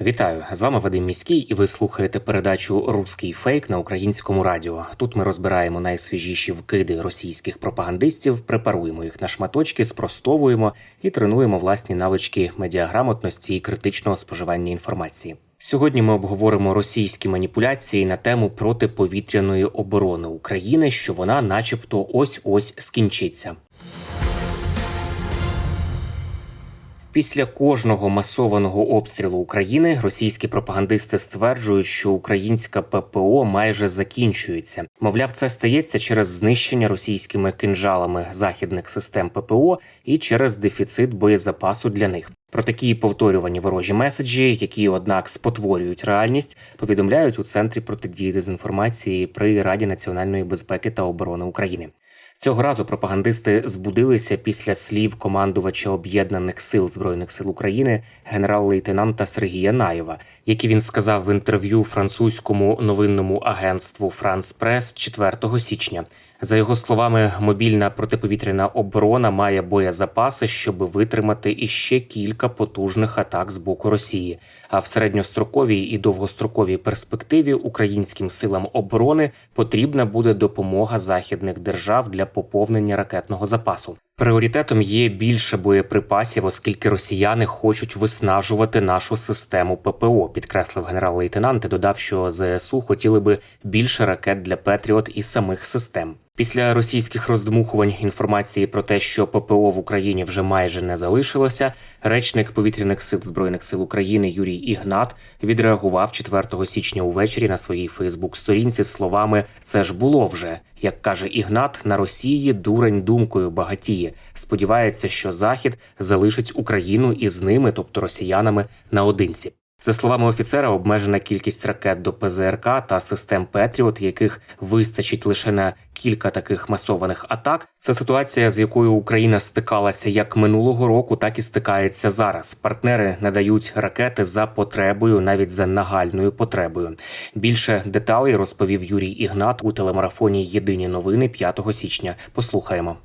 Вітаю з вами Вадим Міський, і ви слухаєте передачу Руський фейк на українському радіо. Тут ми розбираємо найсвіжіші вкиди російських пропагандистів, препаруємо їх на шматочки, спростовуємо і тренуємо власні навички медіаграмотності і критичного споживання інформації. Сьогодні ми обговоримо російські маніпуляції на тему протиповітряної оборони України, що вона, начебто, ось ось скінчиться. Після кожного масованого обстрілу України російські пропагандисти стверджують, що українська ППО майже закінчується. Мовляв, це стається через знищення російськими кинжалами західних систем ППО і через дефіцит боєзапасу для них. Про такі повторювані ворожі меседжі, які, однак, спотворюють реальність, повідомляють у центрі протидії дезінформації при Раді національної безпеки та оборони України. Цього разу пропагандисти збудилися після слів командувача об'єднаних сил збройних сил України генерал-лейтенанта Сергія Наєва, які він сказав в інтерв'ю французькому новинному агентству Франс Прес 4 січня. За його словами, мобільна протиповітряна оборона має боєзапаси, щоб витримати іще кілька потужних атак з боку Росії. А в середньостроковій і довгостроковій перспективі українським силам оборони потрібна буде допомога західних держав для поповнення ракетного запасу. Пріоритетом є більше боєприпасів, оскільки росіяни хочуть виснажувати нашу систему ППО, підкреслив генерал-лейтенант і додав, що ЗСУ хотіли би більше ракет для Петріот і самих систем. Після російських роздмухувань інформації про те, що ППО в Україні вже майже не залишилося, речник повітряних сил збройних сил України Юрій Ігнат відреагував 4 січня увечері на своїй Фейсбук-сторінці з словами Це ж було вже. Як каже Ігнат, на Росії дурень думкою багатіє. Сподівається, що Захід залишить Україну із ними, тобто росіянами, наодинці. За словами офіцера, обмежена кількість ракет до ПЗРК та систем Петріот, яких вистачить лише на кілька таких масованих атак. Це ситуація, з якою Україна стикалася як минулого року, так і стикається зараз. Партнери надають ракети за потребою, навіть за нагальною потребою. Більше деталей розповів Юрій Ігнат у телемарафоні Єдині новини 5 січня. Послухаємо.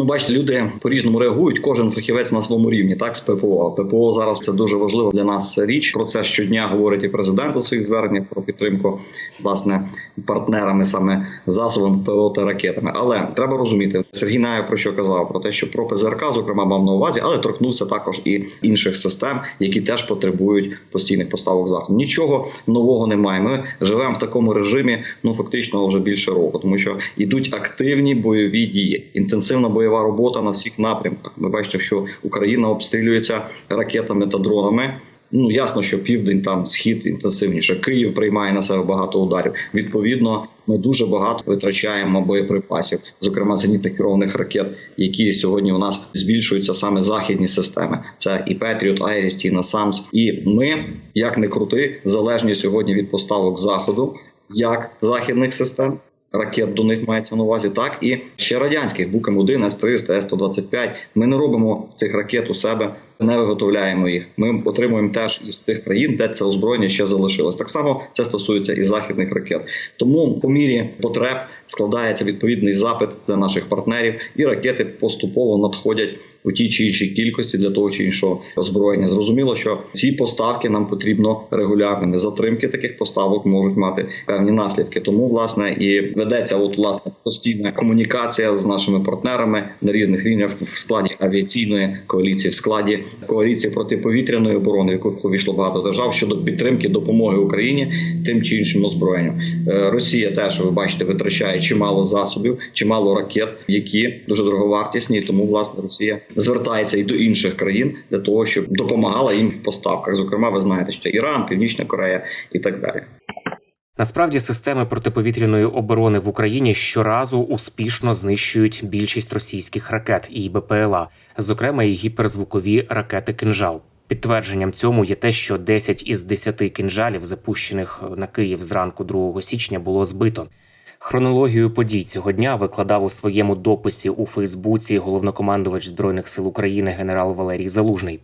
Ну, бачите, люди по-різному реагують. Кожен фахівець на своєму рівні, так з ППО. ППО зараз це дуже важлива для нас річ. Про це щодня говорить і президент у своїх зверненнях про підтримку власне партнерами саме засобами ППО та ракетами. Але треба розуміти, Сергій Наєв про що казав про те, що про ПЗРК, зокрема, мав на увазі, але торкнувся також і інших систем, які теж потребують постійних поставок заходу. Нічого нового немає. Ми живемо в такому режимі, ну фактично вже більше року, тому що йдуть активні бойові дії, інтенсивна бойова робота на всіх напрямках. Ми бачимо, що Україна обстрілюється ракетами та дронами. Ну ясно, що південь там схід інтенсивніше. Київ приймає на себе багато ударів. Відповідно, ми дуже багато витрачаємо боєприпасів, зокрема зенітних керованих ракет, які сьогодні у нас збільшуються саме західні системи. Це і Петріот, Айріс, і Насамс. І ми, як не крути, залежні сьогодні від поставок заходу, як західних систем. Ракет до них мається на увазі, так і ще радянських Букам 1 С-300, С-125. Ми не робимо цих ракет у себе, не виготовляємо їх. Ми отримуємо теж із тих країн, де це озброєння ще залишилось. Так само це стосується і західних ракет. Тому по мірі потреб складається відповідний запит для наших партнерів, і ракети поступово надходять у тій чи іншій кількості для того чи іншого озброєння. Зрозуміло, що ці поставки нам потрібно регулярними. Затримки таких поставок можуть мати певні наслідки. Тому власне і ведеться от власне постійна комунікація з нашими партнерами на різних рівнях в складі авіаційної коаліції, в складі коаліції протиповітряної оборони, в яку увійшло багато держав щодо підтримки допомоги Україні тим чи іншим озброєнням. Е, Росія теж ви бачите витрачає чимало засобів, чимало ракет, які дуже дороговартісні. Тому власне Росія звертається і до інших країн для того, щоб допомагала їм в поставках. Зокрема, ви знаєте, що Іран, Північна Корея і так далі. Насправді системи протиповітряної оборони в Україні щоразу успішно знищують більшість російських ракет і БПЛА, зокрема і гіперзвукові ракети «Кинжал». Підтвердженням цьому є те, що 10 із 10 кінжалів, запущених на Київ зранку 2 січня, було збито. Хронологію подій цього дня викладав у своєму дописі у Фейсбуці головнокомандувач збройних сил України генерал Валерій Залужний.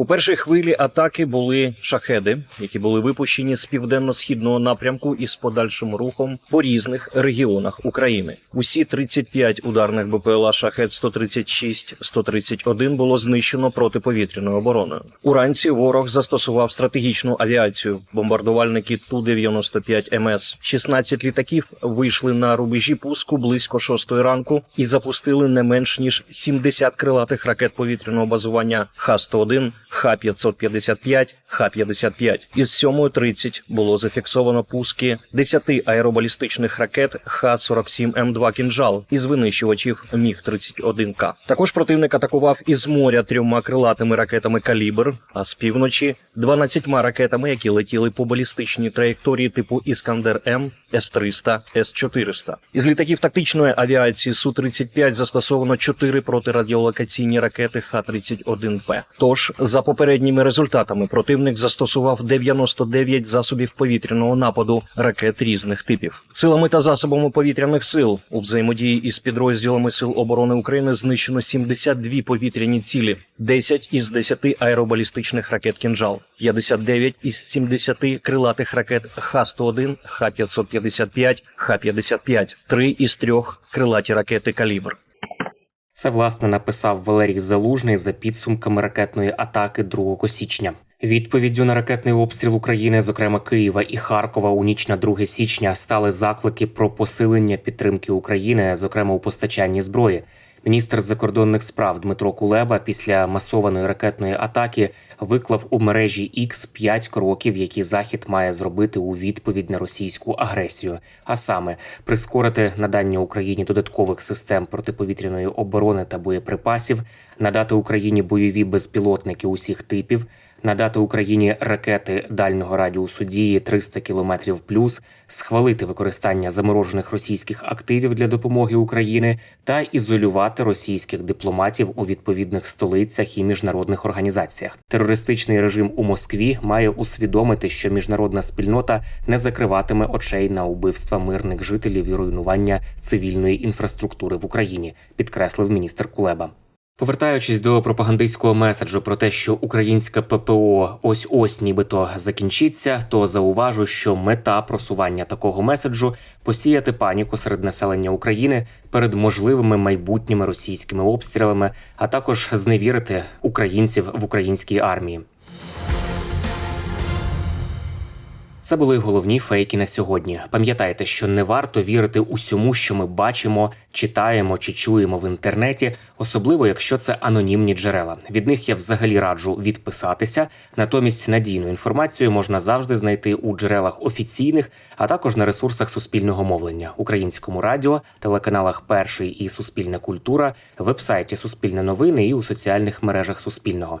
У першій хвилі атаки були шахеди, які були випущені з південно-східного напрямку із подальшим рухом по різних регіонах України. Усі 35 ударних БПЛА шахет 136-131 було знищено протиповітряною обороною. Уранці ворог застосував стратегічну авіацію, бомбардувальники Ту-95 МС. 16 літаків вийшли на рубежі пуску близько 6 ранку і запустили не менш ніж 70 крилатих ракет повітряного базування Х-101, Х-555, Х-55. Із 7.30 було зафіксовано пуски 10 аеробалістичних ракет Х-47М2 «Кінжал» із винищувачів Міг-31К. Також противник атакував із моря трьома крилатими ракетами «Калібр», а з півночі 12 ракетами, які летіли по балістичній траєкторії типу Іскандер-М, С-300, С-400. Із літаків тактичної авіації Су-35 застосовано 4 протирадіолокаційні ракети Х-31П. Тож, за попередніми результатами, противник застосував 99 засобів повітряного нападу ракет різних типів. Силами та засобами повітряних сил у взаємодії із підрозділами сил оборони України знищено 72 повітряні цілі, 10 із 10 аеробалістичних ракет «Кінжал», 59 із 70 крилатих ракет Х-101, Х-555, Х-55, 3 із 3 крилаті ракети «Калібр». Це власне написав Валерій Залужний за підсумками ракетної атаки 2 січня. Відповіддю на ракетний обстріл України, зокрема Києва і Харкова, у ніч на 2 січня стали заклики про посилення підтримки України, зокрема у постачанні зброї. Міністр закордонних справ Дмитро Кулеба після масованої ракетної атаки виклав у мережі X 5 кроків, які захід має зробити у відповідь на російську агресію, а саме прискорити надання Україні додаткових систем протиповітряної оборони та боєприпасів, надати Україні бойові безпілотники усіх типів. Надати Україні ракети дальнього радіусу дії 300 км плюс, схвалити використання заморожених російських активів для допомоги Україні та ізолювати російських дипломатів у відповідних столицях і міжнародних організаціях. Терористичний режим у Москві має усвідомити, що міжнародна спільнота не закриватиме очей на убивства мирних жителів і руйнування цивільної інфраструктури в Україні, підкреслив міністр Кулеба. Повертаючись до пропагандистського меседжу про те, що українське ППО ось ось нібито закінчиться, то зауважу, що мета просування такого меседжу посіяти паніку серед населення України перед можливими майбутніми російськими обстрілами, а також зневірити українців в українській армії. Це були головні фейки на сьогодні. Пам'ятайте, що не варто вірити усьому, що ми бачимо, читаємо чи чуємо в інтернеті, особливо якщо це анонімні джерела. Від них я взагалі раджу відписатися. Натомість надійну інформацію можна завжди знайти у джерелах офіційних, а також на ресурсах суспільного мовлення, українському радіо, телеканалах Перший і Суспільна культура, вебсайті Суспільне новини і у соціальних мережах Суспільного.